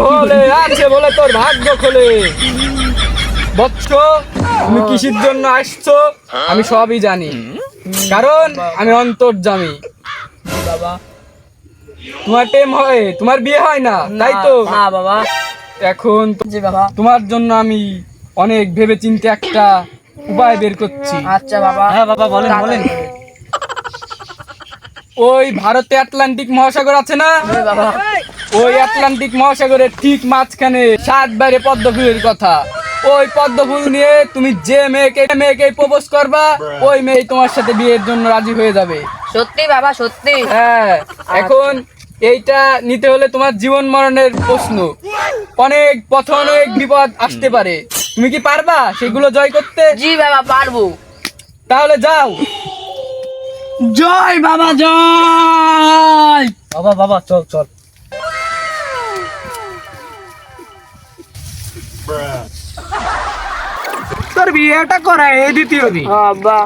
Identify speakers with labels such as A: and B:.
A: ভোলে আছে বলে তোর ভাগ্য খোলে। বৎস তুমি কিসের জন্য আসছো আমি সবই জানি। কারণ আমি অন্তর্জামী।
B: বাবা
A: তোমার টেম হয় তোমার বিয়ে হয় না তাই তো?
B: না বাবা।
A: এখন
B: জি বাবা।
A: তোমার জন্য আমি অনেক ভেবে চিন্তে একটা উপায় বের করছি।
B: আচ্ছা বাবা।
C: হ্যাঁ বাবা বলেন বলেন।
A: ওই ভারতে আটলান্টিক মহাসাগর আছে না? ওই আটলান্টিক মহাসাগরের ঠিক মাঝখানে সাত বাইরে পদ্ম ফুলের কথা। ওই পদ্ম ফুল নিয়ে তুমি যে মেয়েকে মেয়েকে প্রপোজ করবা ওই মেয়ে তোমার সাথে বিয়ের জন্য রাজি হয়ে যাবে।
B: সত্যি বাবা সত্যি।
A: হ্যাঁ এখন এইটা নিতে হলে তোমার জীবন মরণের প্রশ্ন। অনেক পথ অনেক বিপদ আসতে পারে। তুমি কি পারবা সেগুলো জয় করতে?
B: জি বাবা পারব।
A: তাহলে যাও।
B: জয় বাবা জয়!
C: বাবা বাবা চল চল।
A: তোর বিয়েটা করা এই দ্বিতীয় দিন।
B: বাবা।